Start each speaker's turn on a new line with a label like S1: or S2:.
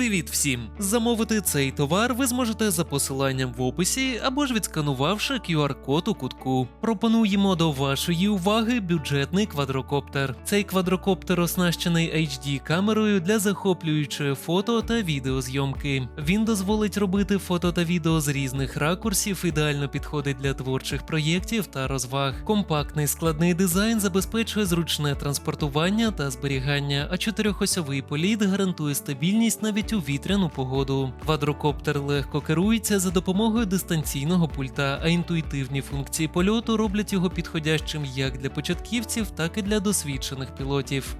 S1: Привіт всім! Замовити цей товар ви зможете за посиланням в описі або ж відсканувавши QR-код у кутку. Пропонуємо до вашої уваги бюджетний квадрокоптер. Цей квадрокоптер оснащений HD камерою для захоплюючої фото та відеозйомки. Він дозволить робити фото та відео з різних ракурсів, ідеально підходить для творчих проєктів та розваг. Компактний складний дизайн забезпечує зручне транспортування та зберігання, а чотирьохосьовий політ гарантує стабільність навіть у вітряну погоду. Квадрокоптер легко керується за допомогою дистанційного пульта, а інтуїтивні функції польоту роблять його підходящим як для початківців, так і для досвідчених пілотів.